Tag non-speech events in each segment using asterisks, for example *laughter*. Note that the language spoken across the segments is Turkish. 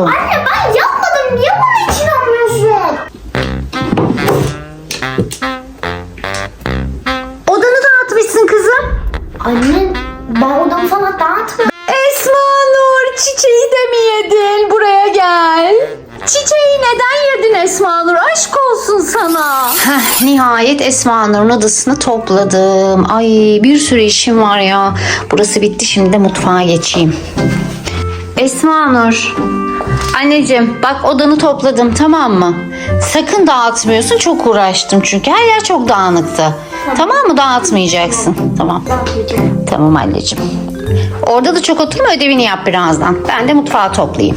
Anne ben yapmadım. Niye bana hiç inanmıyorsun? Odanı dağıtmışsın kızım. Anne ben odamı falan dağıtmıyorum. Esma Nur çiçeği de mi yedin? Buraya gel. Çiçeği neden yedin Esma Nur? Aşk olsun sana. Heh, nihayet Esma Nur'un odasını topladım. Ay bir sürü işim var ya. Burası bitti şimdi de mutfağa geçeyim. Esma Nur. Anneciğim bak odanı topladım tamam mı? Sakın dağıtmıyorsun çok uğraştım çünkü her yer çok dağınıktı. Tamam mı dağıtmayacaksın. Tamam. Tamam anneciğim. Orada da çok oturma ödevini yap birazdan. Ben de mutfağı toplayayım.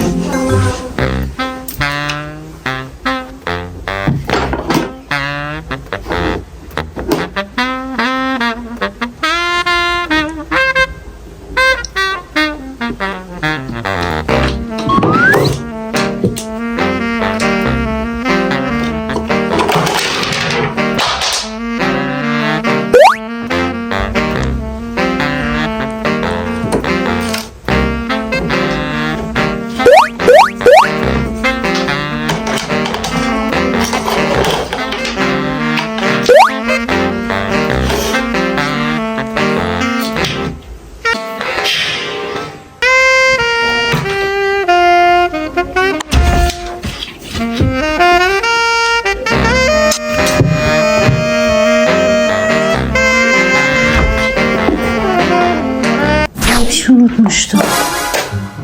Şey unutmuştum.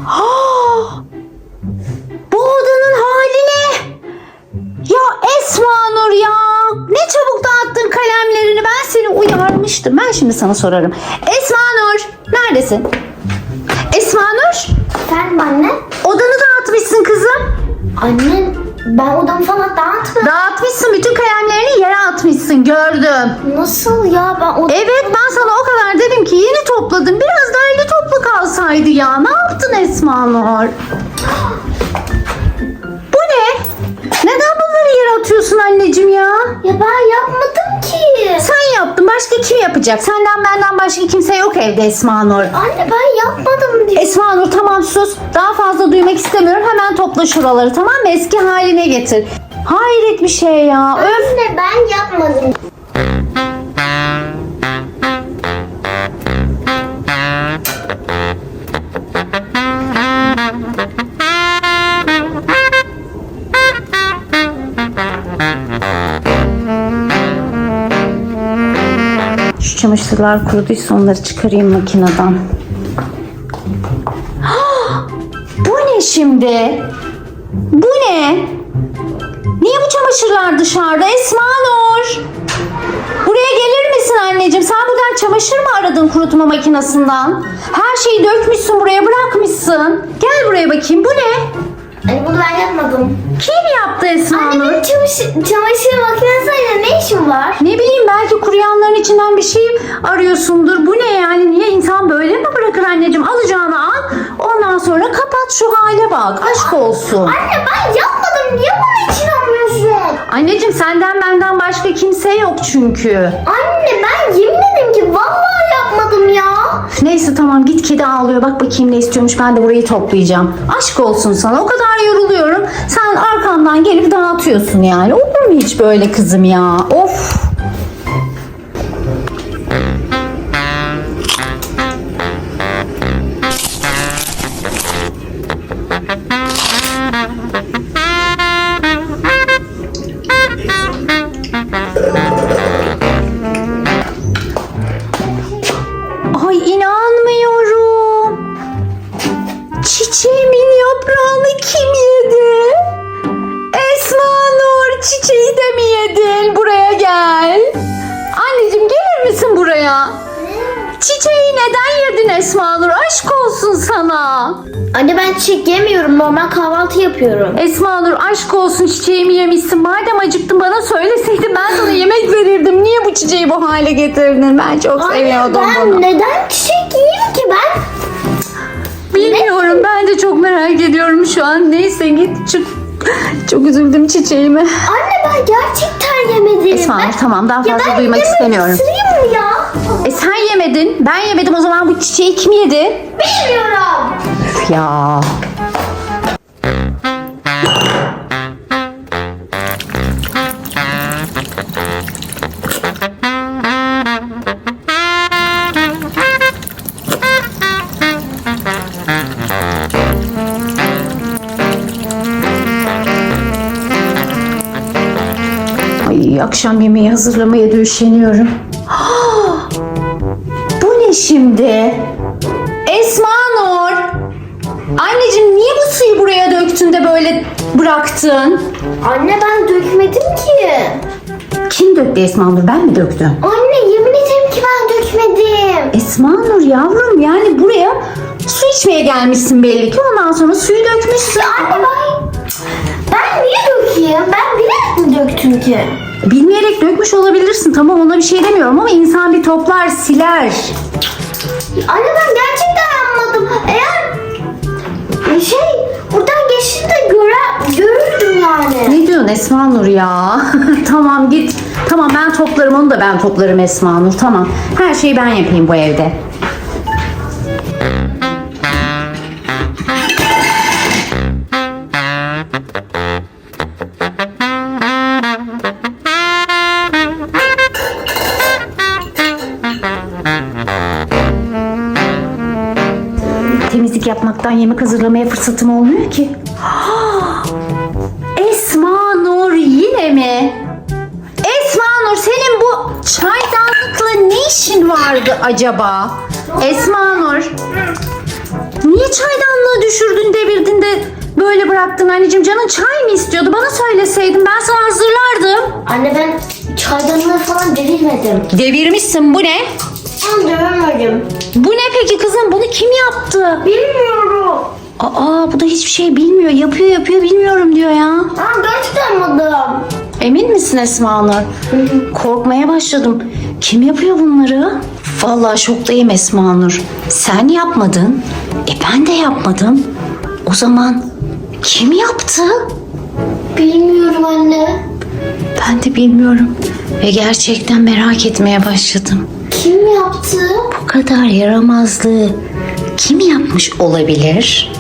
Ah! Bu odanın hali ne? Ya Esma Nur ya. Ne çabuk dağıttın kalemlerini. Ben seni uyarmıştım. Ben şimdi sana sorarım. Esma Nur. Neredesin? Esma Nur. Efendim anne? Odanı dağıtmışsın kızım. Anne ben odamı falan dağıtmıyorum. Dağıtmışsın. Bütün kalemlerini yere atmışsın. Gördüm. Nasıl ya ben odamı... Evet ben sana o kadar dedim ki yeni topladım. Biraz daha eli toplu kalsaydı ya. Ne yaptın Esma Nur? Bu ne? Neden bunları yere atıyorsun anneciğim ya? Ya ben yapmadım ki. Sen yaptın. Başka kim yapacak? Senden benden başka kimse yok evde Esma Nur. Anne ben yapmadım diye. Esma Nur tamam sus. Daha fazla duymak istemiyorum. Hemen topla şuraları tamam mı? Eski haline getir. Hayret bir şey ya. Öf. Anne ben yapmadım. Çamaşırlar kuruduysa onları çıkarayım makineden. *gasps* Bu ne şimdi? Bu ne? Niye bu çamaşırlar dışarıda? Esma Nur. Buraya gelir misin anneciğim? Sen buradan çamaşır mı aradın kurutma makinesinden? Her şeyi dökmüşsün buraya bırakmışsın. Gel buraya bakayım. Bu ne? Anne bunu ben yapmadım. Kim yaptı Esma Anne Nur? benim çamaşır, çamaşır makinesiyle ne işim var? Ne bileyim belki kuruyanların içinden bir şey arıyorsundur. Bu ne yani? Niye insan böyle mi bırakır anneciğim? Alacağını al. Ondan sonra kapat şu hale bak. Aşk olsun. Anne ben yapmadım. Niye bana hiç inanmıyorsun? Anneciğim senden benden başka kimse yok çünkü. Anne Neyse tamam git kedi ağlıyor. Bak bakayım ne istiyormuş. Ben de burayı toplayacağım. Aşk olsun sana. O kadar yoruluyorum. Sen arkamdan gelip dağıtıyorsun yani. Olur mu hiç böyle kızım ya? Of. Neden yedin Esma Nur? Aşk olsun sana. Anne ben çiçek yemiyorum. Normal kahvaltı yapıyorum. Esma Nur aşk olsun çiçeğimi yemişsin. Madem acıktın bana söyleseydin ben sana yemek verirdim. Niye bu çiçeği bu hale getirdin? Ben çok seviyordum ben bunu. neden çiçek yiyeyim ki ben? Bilmiyorum ben de çok merak ediyorum şu an. Neyse git çık. Çok üzüldüm çiçeğime. Anne ben gerçekten yemedim. Esma Ben- Nur, tamam daha Ya fazla ben duymak istemiyorum. ısırayım mı ya? E sen yemedin. Ben yemedim. O zaman bu çiçeği kim yedi? Bilmiyorum. Üf ya. akşam yemeği hazırlamaya da üşeniyorum. *gasps* Ah! Şimdi? Esma Nur. Anneciğim niye bu suyu buraya döktün de böyle bıraktın? Anne ben dökmedim ki. Kim döktü Esma Nur? Ben mi döktüm? Anne yemin ederim ki ben dökmedim. Esma Nur yavrum yani buraya su içmeye gelmişsin belli ki. Ondan sonra suyu dökmüşsün. Anne ben... Ben niye dökeyim? Ben bilerek mi döktüm ki? Bilmeyerek dökmüş olabilirsin. Tamam ona bir şey demiyorum ama insan bir toplar, siler. Anne ben gerçekten yapmadım. Eğer şey buradan geçti de göre, görürdüm yani. Ne diyorsun Esma Nur ya? *laughs* tamam git. Tamam ben toplarım onu da ben toplarım Esma Nur. Tamam. Her şeyi ben yapayım bu evde. Hazırlamaya fırsatım olmuyor ki. *gasps* Esma Nur yine mi? Esma Nur senin bu çaydanlıkla ne işin vardı acaba? Esma Nur. Niye çaydanlığı düşürdün devirdin de böyle bıraktın anneciğim? Canın çay mı istiyordu? Bana söyleseydin ben sana hazırlardım. Anne ben çaydanlığı falan devirmedim. Devirmişsin bu ne? Ben devirmedim. Bu ne peki kızım? Bunu kim yaptı? Bilmiyorum. Aa bu da hiçbir şey bilmiyor. Yapıyor yapıyor bilmiyorum diyor ya. Ben gerçekten yapmadım. Emin misin Esma Nur? Korkmaya başladım. Kim yapıyor bunları? Vallahi şoktayım Esma Nur. Sen yapmadın. E ben de yapmadım. O zaman kim yaptı? Bilmiyorum anne. Ben de bilmiyorum. Ve gerçekten merak etmeye başladım. Kim yaptı? Bu kadar yaramazlığı kim yapmış olabilir?